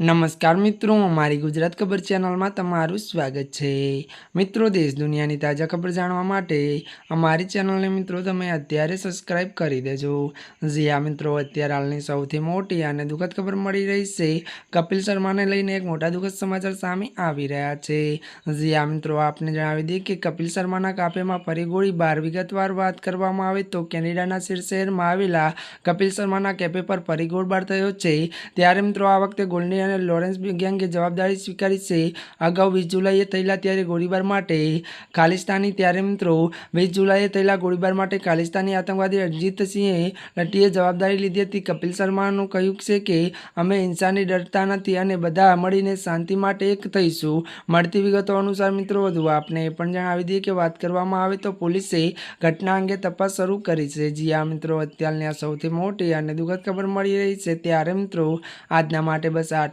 નમસ્કાર મિત્રો, અમારી ગુજરાત ખબર ચેનલમાં તમારું સ્વાગત છે. મિત્રો, દેશ દુનિયાની તાજા ખબર જાણવા માટે અમારી ચેનલને મિત્રો તમે અત્યારે સબસ્ક્રાઇબ કરી દેજો. જી મિત્રો, અત્યારે હાલની સૌથી મોટી અને દુઃખદ ખબર મળી રહી છે. કપિલ શર્માને લઈને એક મોટા દુઃખદ સમાચાર સામે આવી રહ્યા છે. જી આ મિત્રો, આપને જણાવી દઈએ કે કપિલ શર્માના કાફેમાં ફરી ગોળીબાર વિગતવાર વાત કરવામાં આવે તો કેનેડાના શીર શહેરમાં આવેલા કપિલ શર્માના કેફે પર ફરી ગોળબાર થયો છે. ત્યારે મિત્રો, આ વખતે ગોલ્ડની અને લોરેન્સ ગેંગે જવાબદારી સ્વીકારી છે. અગાઉ વીસ જુલાઈએ થયેલા ત્યારે ગોળીબાર માટે ખાલિસ્તાની ત્યારે મિત્રો વીસ જુલાઈએ થયેલા ગોળીબાર માટે ખાલિસ્તાની આતંકવાદી અરજીતસિંહે લટ્ટીએ જવાબદારી લીધી હતી. કપિલ શર્માનું કહ્યું છે કે, અમે હિંસાની ડરતા નથી અને બધા મળીને શાંતિ માટે એક થઈશું. મળતી વિગતો અનુસાર મિત્રો, વધુ આપને એ પણ જણાવી દઈએ કે વાત કરવામાં આવે તો પોલીસે ઘટના અંગે તપાસ શરૂ કરી છે. જી આ મિત્રો, અત્યારની આ સૌથી મોટી અને દુઃખદ ખબર મળી રહી છે. ત્યારે મિત્રો, આજના માટે બસ